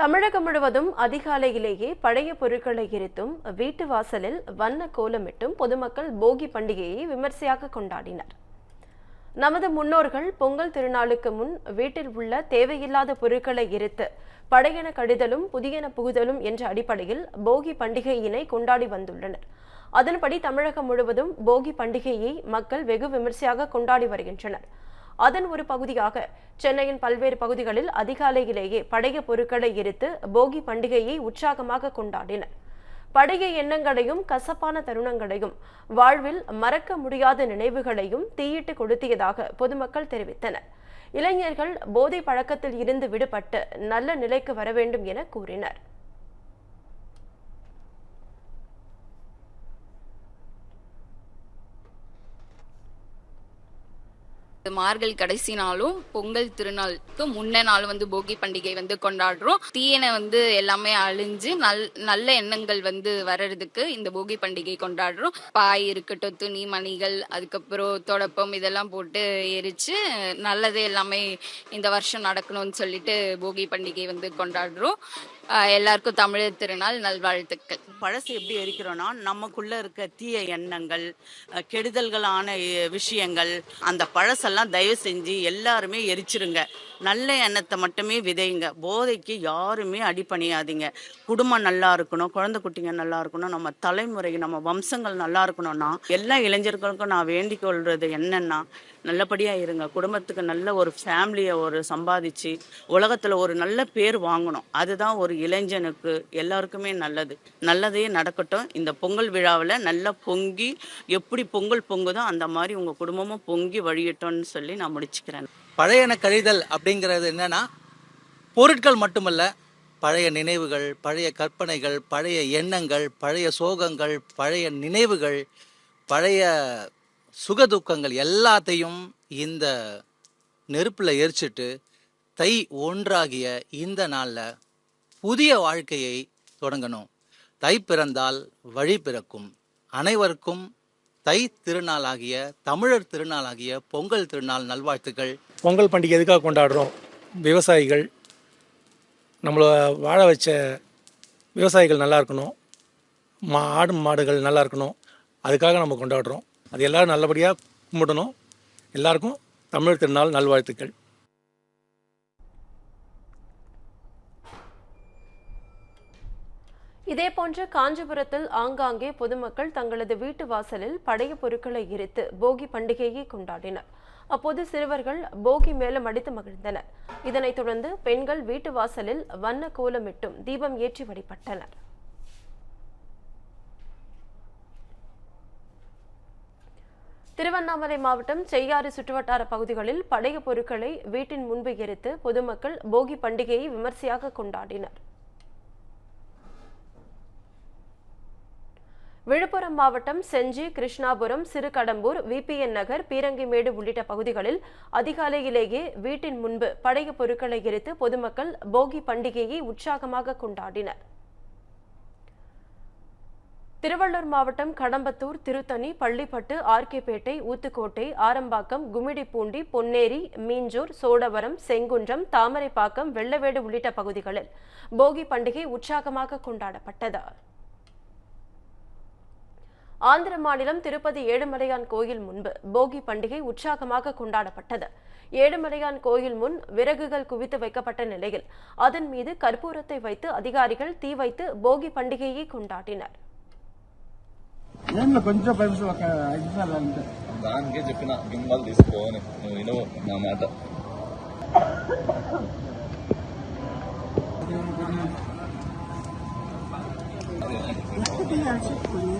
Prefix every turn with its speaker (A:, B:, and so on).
A: தமிழகம் முழுவதும் அதிகாலையிலேயே பழைய பொருட்களை எரித்தும் வீட்டு வாசலில் வண்ண கோலமிட்டும் பொதுமக்கள் போகி பண்டிகையை விமர்சையாக கொண்டாடினர். நமது முன்னோர்கள் பொங்கல் திருநாளுக்கு முன் வீட்டில் உள்ள தேவையில்லாத பொருட்களை எரித்து பழையன கழிதலும் புதியன புகுதலும் என்ற அடிப்படையில் போகி பண்டிகையினை கொண்டாடி வந்துள்ளனர். அதன்படி தமிழகம் முழுவதும் போகி பண்டிகையை மக்கள் வெகு விமர்சையாக கொண்டாடி வருகின்றனர். அதன் ஒரு பகுதியாக சென்னையின் பல்வேறு பகுதிகளில் அதிகாலையிலேயே பழைய பொருட்களை எரித்து போகி பண்டிகையை உற்சாகமாக கொண்டாடினர். பழைய எண்ணங்களையும் கசப்பான தருணங்களையும் வாழ்வில் மறக்க முடியாத நினைவுகளையும் தீயிட்டு கொளுத்தியதாக பொதுமக்கள் தெரிவித்தனர். இளைஞர்கள் போதை பழக்கத்தில் இருந்து விடுபட்டு நல்ல நிலைக்கு வர வேண்டும் என கூறினர்.
B: மார்கழி கடைசி நாளும் பொங்கல் திருநாளுக்கு முன்ன நாள் வந்து போகி பண்டிகை வந்து கொண்டாடுறோம். தீயனை வந்து எல்லாமே அழிஞ்சு நல் நல்ல எண்ணங்கள் வந்து வர்றதுக்கு இந்த போகி பண்டிகை கொண்டாடுறோம். பாய் இருக்கட்டும் துணி மணிகள் அதுக்கப்புறம் தொடப்பம் இதெல்லாம் போட்டு எரிச்சு நல்லது எல்லாமே இந்த வருஷம் நடக்கணும்னு சொல்லிட்டு போகி பண்டிகை வந்து கொண்டாடுறோம். எல்லாருக்கும் தமிழர் திருநாள் நல்வாழ்த்துக்கள்.
C: பழசு எப்படி எரிக்கிறோன்னா நமக்குள்ள இருக்க தீய எண்ணங்கள் கெடுதல்களான விஷயங்கள் அந்த பழசெல்லாம் தயவு செஞ்சு எல்லாருமே எரிச்சிருங்க. நல்ல எண்ணத்தை மட்டுமே விதைங்க போதைக்கு யாருமே அடிபணியாதீங்க குடும்பம் நல்லா இருக்கணும் குழந்தை குட்டிங்க நல்லா இருக்கணும் நம்ம தலைமுறை நம்ம வம்சங்கள் நல்லா இருக்கணும்னா எல்லா இளைஞர்களுக்கும் நான் வேண்டிக் கொள்வது என்னன்னா நல்லபடியாக இருங்க. குடும்பத்துக்கு நல்ல ஒரு ஃபேமிலியை ஒரு சம்பாதிச்சு உலகத்தில் ஒரு நல்ல பேர் வாங்கணும். அதுதான் ஒரு இளைஞனுக்கு எல்லாருக்குமே நல்லது. நல்லதே நடக்கட்டும். இந்த பொங்கல் விழாவில் நல்லா பொங்கி எப்படி பொங்கல் பொங்குதோ அந்த மாதிரி உங்கள் குடும்பமும் பொங்கி வழியட்டும்னு சொல்லி நான் முடிச்சுக்கிறேன்.
D: பழையன கழிதல் அப்படிங்கிறது என்னன்னா பொருட்கள் மட்டுமல்ல பழைய நினைவுகள் பழைய கற்பனைகள் பழைய எண்ணங்கள் பழைய சோகங்கள் பழைய நினைவுகள் பழைய சுகதுக்கங்கள் எல்லாத்தையும் இந்த நெருப்பில் எரிச்சிட்டு தை ஒன்றாகிய இந்த நாளில் புதிய வாழ்க்கையை தொடங்கணும். தை பிறந்தால் வழி பிறக்கும். அனைவருக்கும் தை திருநாளாகிய தமிழர் திருநாளாகிய பொங்கல் திருநாள் நல்வாழ்த்துக்கள்.
E: பொங்கல் பண்டிகை எதுக்காக கொண்டாடுறோம்? விவசாயிகள் நம்மளை வாழ வச்ச விவசாயிகள் நல்லா இருக்கணும். மா ஆடு மாடுகள் நல்லா இருக்கணும். அதுக்காக நம்ம கொண்டாடுறோம். அது எல்லாரும் நல்லபடியாக கும்பிடணும். எல்லாருக்கும் தமிழ் திருநாள் நல்வாழ்த்துக்கள்.
A: இதேபோன்று காஞ்சிபுரத்தில் ஆங்காங்கே பொதுமக்கள் தங்களது வீட்டு வாசலில் பழைய பொருட்களை எரித்து போகி பண்டிகையை கொண்டாடினர். அப்போது சிறுவர்கள் போகி மேலும் அடித்து மகிழ்ந்தனர். இதனைத் தொடர்ந்து பெண்கள் வீட்டு வாசலில் வண்ண கோலமிட்டும் தீபம் ஏற்றி வழிபட்டனர். திருவண்ணாமலை மாவட்டம் செய்யாறு சுற்றுவட்டார பகுதிகளில் பழைய பொருட்களை வீட்டின் முன்பு எரித்து பொதுமக்கள் போகி பண்டிகையை விமர்சையாக கொண்டாடினர். விழுப்புரம் மாவட்டம் செஞ்சி கிருஷ்ணாபுரம் சிறுகடம்பூர் விபிஎன் நகர் பீரங்கிமேடு உள்ளிட்ட பகுதிகளில் அதிகாலையிலேயே வீட்டின் முன்பு பழைய பொருட்களை எரித்து பொதுமக்கள் போகி பண்டிகையை உற்சாகமாக கொண்டாடினர். திருவள்ளூர் மாவட்டம் கடம்பத்தூர் திருத்தணி பள்ளிப்பட்டு ஆர்கேபேட்டை ஊத்துக்கோட்டை ஆரம்பாக்கம் கும்மிடிப்பூண்டி பொன்னேரி மீஞ்சூர் சோடவரம் செங்குன்றம் தாமரைப்பாக்கம் வெள்ளவேடு உள்ளிட்ட பகுதிகளில் போகி பண்டிகை உற்சாகமாக கொண்டாடப்பட்டது. ஆந்திர மாநிலம் திருப்பதி ஏழுமலையான் கோயில் முன்பு போகி பண்டிகை உற்சாகமாக கொண்டாடப்பட்டது. ஏழுமலையான் கோயில் முன் விறகுகள் குவித்து வைக்கப்பட்ட நிலையில் அதன் மீது கற்பூரத்தை வைத்து அதிகாரிகள் தீ வைத்து போகி பண்டிகையை கொண்டாடினர்.
F: నేను కొంచెం పైపు ఒక ఐదు
G: దానికే చెప్పిన గింబాల్ తీసుకో అని. నువ్వు వినవు నా మాట.
H: అది.